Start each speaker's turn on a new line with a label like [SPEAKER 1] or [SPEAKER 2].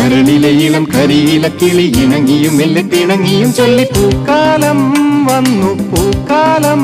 [SPEAKER 1] കരളിലയിളം കരിയില കിളി ഇണങ്ങിയും മെല്ലെ തിണങ്ങിയും ചൊല്ലി പൂക്കാലം വന്നു പൂക്കാലം.